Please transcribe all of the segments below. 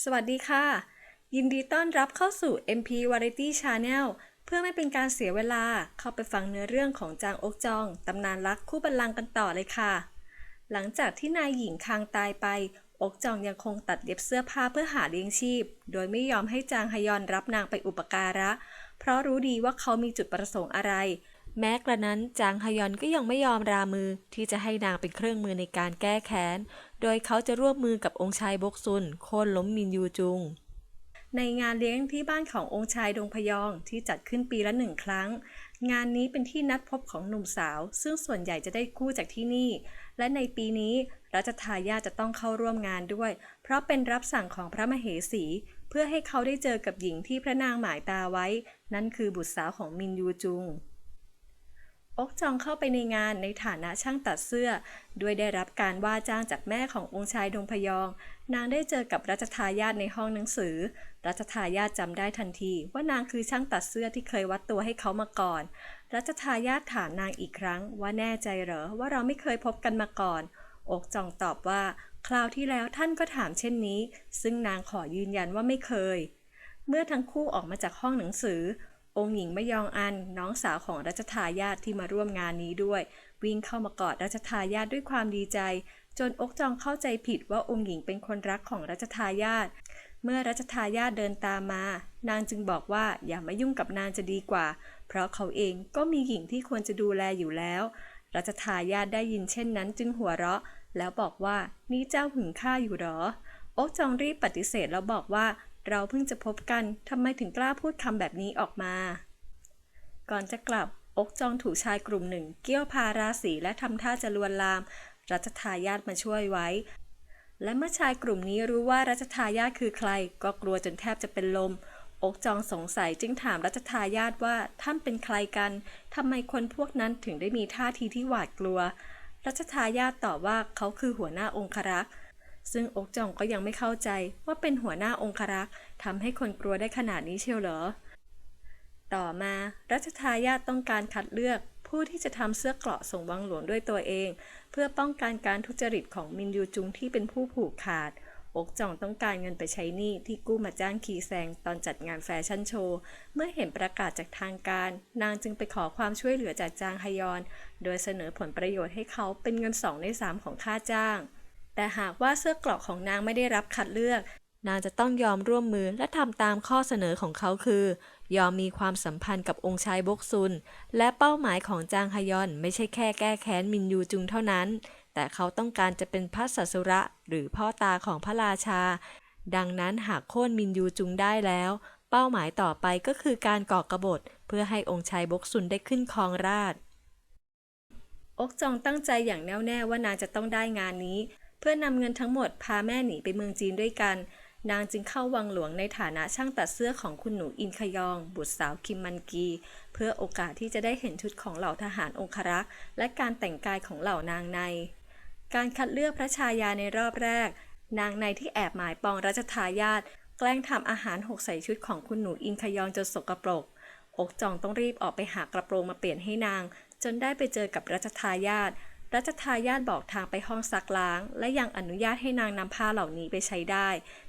สวัสดีค่ะ ยินดีต้อนรับเข้าสู่ MP Variety Channel เพื่อไม่เป็นการเสียเวลาเข้าไปฟังเนื้อเรื่องของจางอกจอง ตำนานรักคู่บัลลังก์กันต่อเลยค่ะ หลังจากที่นายหญิงคางตายไป อกจองยังคงตัดเย็บเสื้อผ้าเพื่อหาเลี้ยงชีพ โดยไม่ยอมให้จางฮยอนรับนางไปอุปการะ เพราะรู้ดีว่าเขามีจุดประสงค์อะไร แม้กระนั้นจางฮยอนก็ยังไม่ยอมรามือที่จะให้นางเป็นเครื่องมือในการแก้แค้น โดยเขาจะร่วมมือกับองค์ชายบกซุน โค่นล้มมินยูจุง ในงานเลี้ยงที่บ้านขององค์ชายดงพยองที่จัดขึ้นปีละหนึ่งครั้ง งานนี้เป็นที่นัดพบของหนุ่มสาว ซึ่งส่วนใหญ่จะได้คู่จากที่นี่ และในปีนี้รัชทายาทจะต้องเข้าร่วมงานด้วย เพราะเป็นรับสั่งของพระมเหสี เพื่อให้เขาได้เจอกับหญิงที่พระนางหมายตาไว้ นั่นคือบุตรสาวของมินยูจุง อกจองเข้าไปในงานในฐานะช่างตัดเสื้อ ด้วยได้รับการว่าจ้างจากแม่ขององค์ชายดงพยอง นางได้เจอกับรัชทายาทในห้องหนังสือ รัชทายาทจำได้ทันที ว่านางคือช่างตัดเสื้อที่เคยวัดตัวให้เขามาก่อน รัชทายาทถามนางอีกครั้ง ว่าแน่ใจเหรอว่าเราไม่เคยพบกันมาก่อน อกจองตอบว่า คราวที่แล้วท่านก็ถามเช่นนี้ ซึ่งนางขอยืนยันว่าไม่เคย เมื่อทั้งคู่ออกมาจากห้องหนังสือ องค์หญิงไม่ยองอันน้องสาวของรัชทายาทที่มาร่วมงานนี้ด้วย วิ่งเข้ามากอดรัชทายาทด้วยความดีใจ จนอกจองเข้าใจผิดว่าองค์หญิงเป็นคนรักของรัชทายาทเมื่อรัชทายาทเดินตามมา นางจึงบอกว่าอย่ามายุ่งกับนางจะดีกว่า เพราะเขาเองก็มีหญิงที่ควรจะดูแลอยู่แล้ว รัชทายาทได้ยินเช่นนั้นจึงหัวเราะ แล้วบอกว่านี่เจ้าหึงข้าอยู่หรออกจองรีบปฏิเสธแล้วบอกว่า เราเพิ่งจะพบกันทำไมถึงกล้าพูดคำแบบนี้ออกมา ก่อนจะกลับอกจองถูกชายกลุ่มหนึ่ง เกี้ยวพาราสีและทำท่าจะลวนลาม รัชทายาทมาช่วยไว้ และเมื่อชายกลุ่มนี้รู้ว่ารัชทายาทคือใคร ก็กลัวจนแทบจะเป็นลม อกจองสงสัยจึงถามรัชทายาทว่าท่านเป็นใครกันทำไมคนพวกนั้นถึงได้มีท่าทีที่หวาดกลัว รัชทายาทตอบว่าเขาคือหัวหน้าองครักษ์ ซึ่งอกจองก็ยังไม่เข้าใจว่าเป็นหัวหน้าองครักษ์ทำให้คนกลัวได้ขนาดนี้เชียวเหรอ ต่อมารัชทายาทต้องการคัดเลือกผู้ที่จะทำเสื้อเกราะส่งวังหลวงด้วยตัวเอง เพื่อป้องกันการทุจริตของมินยูจุงที่เป็นผู้ผูกขาด อกจ่องต้องการเงินไปใช้หนี้ที่กู้มาจ้างคีแซงตอนจัดงานแฟชั่นโชว์ เมื่อเห็นประกาศจากทางการ นางจึงไปขอความช่วยเหลือจากจางฮยอน โดยเสนอผลประโยชน์ให้เขาเป็นเงินสองในสามของค่าจ้าง แต่หากว่าเสื้อเกราะของนางไม่ได้รับคัดเลือก นางจะต้องยอมร่วมมือและทำตามข้อเสนอของเขาคือ ยอมมีความสัมพันธ์กับองค์ชายบกซุน และเป้าหมายของจางฮยอนไม่ใช่แค่แก้แค้นมินยูจุงเท่านั้น แต่เขาต้องการจะเป็นพระสัสุระ หรือพ่อตาของพระราชา ดังนั้นหากโค่นมินยูจุงได้แล้ว เป้าหมายต่อไปก็คือการก่อกบฏเพื่อให้องค์ชายบกซุนได้ขึ้นครองราชอกจองตั้งใจอย่างแน่วแน่ว่านางจะต้องได้งานนี้ เพื่อนำเงินทั้งหมดพาแม่หนีไปเมืองจีนด้วยกัน นางจึงเข้าวังหลวงในฐานะช่างตัดเสื้อของคุณหนูอินคยอง บุตรสาวคิมมันกี เพื่อโอกาสที่จะได้เห็นชุดของเหล่าทหารองครักษ์ และการแต่งกายของเหล่านางใน การคัดเลือกพระชายาในรอบแรก นางในที่แอบหมายปองรัชทายาทแกล้งทำอาหารหกใส่ชุดของคุณหนูอินคยองจนสกปรกอกจองต้องรีบออกไปหากระโปรงมาเปลี่ยนให้นาง จนได้ไปเจอกับรัชทายาท รัชทายาทบอกทางไปห้องซักล้าง และยังอนุญาตให้นางนำผ้าเหล่านี้ไปใช้ได้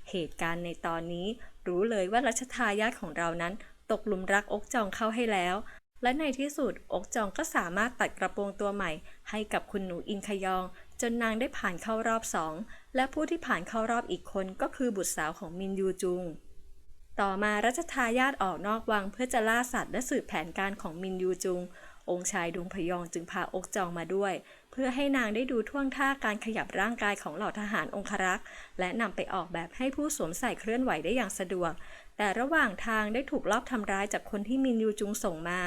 เหตุการณ์ในตอนนี้รู้เลยว่ารัชทายาทของเรานั้น ตกหลุมรักอกจองเข้าให้แล้ว และในที่สุดอกจองก็สามารถตัดกระโปรงตัวใหม่ ให้กับคุณหนูอินคยอง จนนางได้ผ่านเข้ารอบสองและผู้ที่ผ่านเข้ารอบอีกคนก็คือบุตรสาวของมินยูจุงต่อมารัชทายาทออกนอกวังเพื่อจะล่าสัตว์และสืบแผนการของมินยูจุง องค์ชายดวงพยองจึงพาอกจองมาด้วย เพื่อให้นางได้ดูท่วงท่าการขยับร่างกายของเหล่าทหารองครักษ์ และนำไปออกแบบให้ผู้สวมใส่เคลื่อนไหวได้อย่างสะดวก แต่ระหว่างทางได้ถูกลอบทำร้ายจากคนที่มินยูจุงส่งมา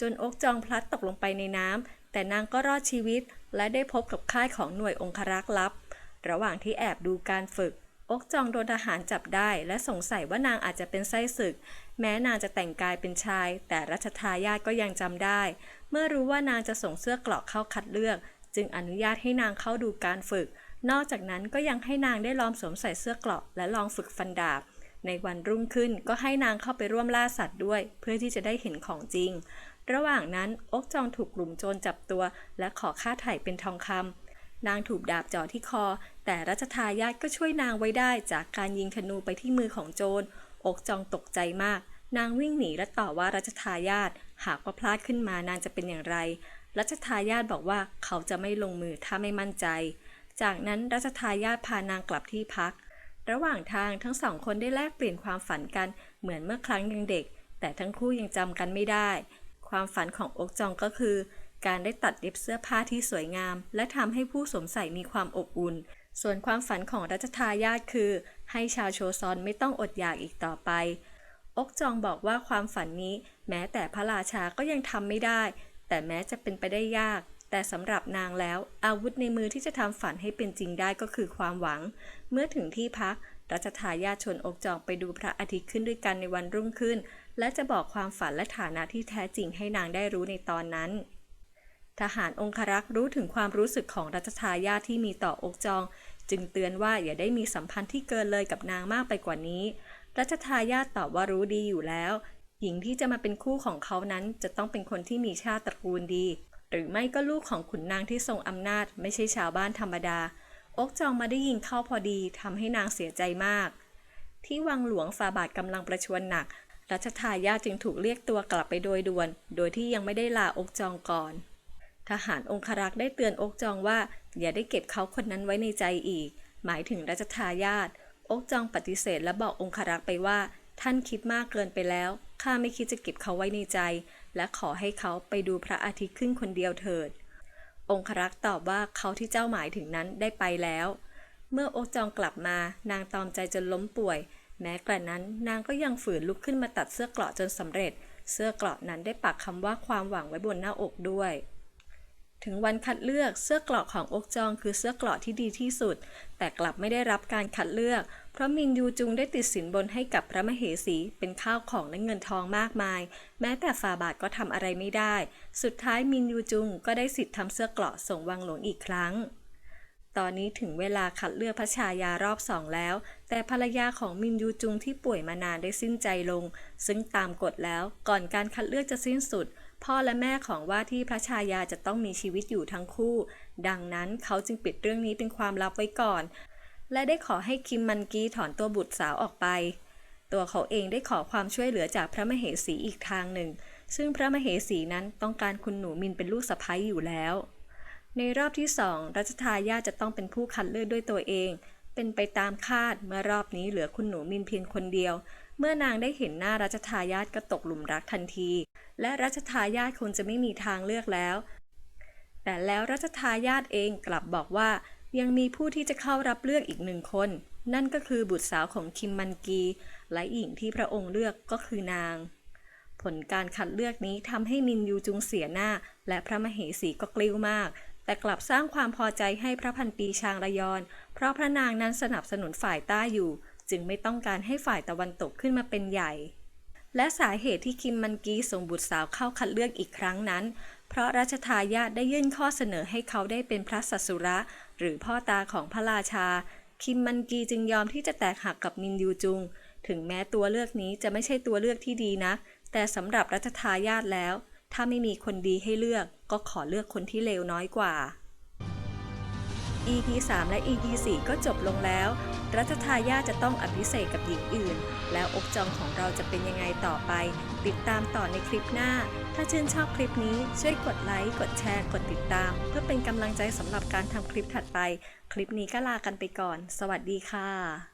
จนอกจองพลัดตกลงไปในน้ำแต่นางก็รอดชีวิต และได้พบกับค่ายของหน่วยองครักษ์ลับ ระหว่างที่แอบดูการฝึกอกจองโดนทหารจับได้ และสงสัยว่านางอาจจะเป็นไส้ศึก แม้นางจะแต่งกายเป็นชาย แต่รัชทายาทก็ยังจำได้ เมื่อรู้ว่านางจะส่งเสื้อกราะเข้าคัดเลือก จึงอนุญาตให้นางเข้าดูการฝึก นอกจากนั้นก็ยังให้นางได้ลองสวมใส่เสื้อเกราะและลองฝึกฟันดาบ ในวันรุ่งขึ้นก็ให้นางเข้าไปร่วมล่าสัตว์ด้วย เพื่อที่จะได้เห็นของจริง ระหว่างนั้นอกจองถูกกลุ่มโจรจับตัว และขอค่าไถ่เป็นทองคำนางถูกดาบจ่อที่คอ แต่รัชทายาทก็ช่วยนางไว้ได้จากการยิงธนูไปที่มือของโจรอกจองตกใจมากนางวิ่งหนีและต่อว่ารัชทายาทหากว่าพลาดขึ้นมานางจะเป็นอย่างไร รัชทายาทบอกว่าเขาจะไม่ลงมือถ้าไม่มั่นใจ จากนั้นรัชทายาทพานางกลับที่พัก ระหว่างทางทั้งสองคนได้แลกเปลี่ยนความฝันกันเหมือนเมื่อครั้งยังเด็ก แต่ทั้งคู่ยังจำกันไม่ได้ ความฝันของอกจองก็คือ การได้ตัดเย็บเสื้อผ้าที่สวยงาม และทำให้ผู้สวมใส่มีความอบอุ่น ส่วนความฝันของรัชทายาทคือ ให้ชาวโชซอนไม่ต้องอดอยากอีกต่อไปอกจองบอกว่าความฝันนี้ แม้แต่พระราชาก็ยังทำไม่ได้ แต่แม้จะเป็นไปได้ยาก แต่สำหรับนางแล้ว อาวุธในมือที่จะทำฝันให้เป็นจริงได้ก็คือความหวัง เมื่อถึงที่พักรัชทายาชวนอกจองไปดูพระอาทิตย์ขึ้นด้วยกันในวันรุ่งขึ้น และจะบอกความฝันและฐานะที่แท้จริงให้นางได้รู้ในตอนนั้นทหารองครักษ์รู้ถึงความรู้สึกของรัชทายาที่มีต่ออกจอง จึงเตือนว่าอย่าได้มีสัมพันธ์ที่เกินเลยกับนางมากไปกว่านี้ รัชทายาตอบว่ารู้ดีอยู่แล้ว หญิงที่จะมาเป็นคู่ของเขานั้นจะต้องเป็นคนที่มีชาติตระกูลดี หรือไม่ก็ลูกของขุนนางที่ทรงอำนาจ ไม่ใช่ชาวบ้านธรรมดา อกจองมาได้ยินเข้าพอดีทำให้นางเสียใจมาก ที่วังหลวงฟาบาทกำลังประชวรหนัก รัชทายาทจึงถูกเรียกตัวกลับไปโดยด่วน โดยที่ยังไม่ได้ลาอกจองก่อน ทหารองครักษ์ได้เตือนอกจองว่า อย่าได้เก็บเขาคนนั้นไว้ในใจอีก หมายถึงรัชทายาทอกจองปฏิเสธและบอกองครักษ์ไปว่า ท่านคิดมากเกินไปแล้ว ข้าไม่คิดจะเก็บเขาไว้ในใจ และขอให้เขาไปดูพระอาทิตย์ขึ้นคนเดียวเถิด องครักษ์ตอบว่าเขาที่เจ้าหมายถึงนั้นได้ไปแล้ว เมื่ออกจองกลับมานางตอมใจจนล้มป่วย แม้กระนั้นนางก็ยังฝืนลุกขึ้นมาตัดเสื้อเกราะจนสำเร็จ เสื้อเกราะนั้นได้ปักคำว่าความหวังไว้บนหน้าอกด้วยถึงวันคัดเลือกเสื้อกราะของอกจองคือเสื้อกราะที่ดีที่สุด แต่กลับไม่ได้รับการคัดเลือก พระมินยูจุงได้ติดสินบนให้กับพระมเหสี เป็นข้าวของและเงินทองมากมาย แม้แต่ฟาบาทก็ทำอะไรไม่ได้ สุดท้ายมินยูจุงก็ได้สิทธิ์ทำเสื้อเกราะส่งวังหลวงอีกครั้ง ตอนนี้ถึงเวลาคัดเลือกพระชายารอบสองแล้ว แต่ภรรยาของมินยูจุงที่ป่วยมานานได้สิ้นใจลง ซึ่งตามกฎแล้วก่อนการคัดเลือกจะสิ้นสุดพ่อและแม่ของว่าที่พระชายาจะต้องมีชีวิตอยู่ทั้งคู่ ดังนั้นเขาจึงปิดเรื่องนี้เป็นความลับไว้ก่อน และได้ขอให้คิมมันกีถอนตัวบุตรสาวออกไป ตัวเขาเองได้ขอความช่วยเหลือจากพระมเหสีอีกทางหนึ่ง ซึ่งพระมเหสีนั้นต้องการคุณหนูมินเป็นลูกสะใภ้อยู่แล้ว ในรอบที่สองรัชทายาทจะต้องเป็นผู้คัดเลือกด้วยตัวเอง เป็นไปตามคาดเมื่อรอบนี้เหลือคุณหนูมินเพียงคนเดียว เมื่อนางได้เห็นหน้ารัชทายาทก็ตกหลุมรักทันที และรัชทายาทคงจะไม่มีทางเลือกแล้ว แต่แล้วรัชทายาทเองกลับบอกว่า ยังมีผู้ที่จะเข้ารับเลือกอีกหนึ่งคน นั่นก็คือบุตรสาวของคิมมันกี และหญิงที่พระองค์เลือกก็คือนาง ผลการคัดเลือกนี้ทำให้มินยูจุงเสียหน้า และพระมเหสีก็กลิ้วมาก แต่กลับสร้างความพอใจให้พระพันปีชางระยอน เพราะพระนางนั้นสนับสนุนฝ่ายใต้อยู่ จึงไม่ต้องการให้ฝ่ายตะวันตกขึ้นมาเป็นใหญ่ และสาเหตุที่คิมมันกีส่งบุตรสาวเข้าคัดเลือกอีกครั้งนั้น เพราะรัชทายาทได้ยื่นข้อเสนอให้เขาได้เป็นพระสัสุระ หรือพ่อตาของพระราชา คิมมันกีจึงยอมที่จะแตกหักกับมินยูจุง ถึงแม้ตัวเลือกนี้จะไม่ใช่ตัวเลือกที่ดีนะ แต่สำหรับรัชทายาทแล้ว ถ้าไม่มีคนดีให้เลือก ก็ขอเลือกคนที่เลวน้อยกว่า EP 3 และ EP 4 ก็จบลงแล้ว รัชทายาทจะต้องอภิเษกกับหญิงอื่น แล้วอกจองของเราจะเป็นยังไงต่อไป ติดตามต่อในคลิปหน้า ถ้าชื่นชอบคลิปนี้ช่วยกดไลค์ กดแชร์ กดติดตาม เพื่อเป็นกำลังใจสำหรับการทำคลิปถัดไป คลิปนี้ก็ลากันไปก่อน สวัสดีค่ะ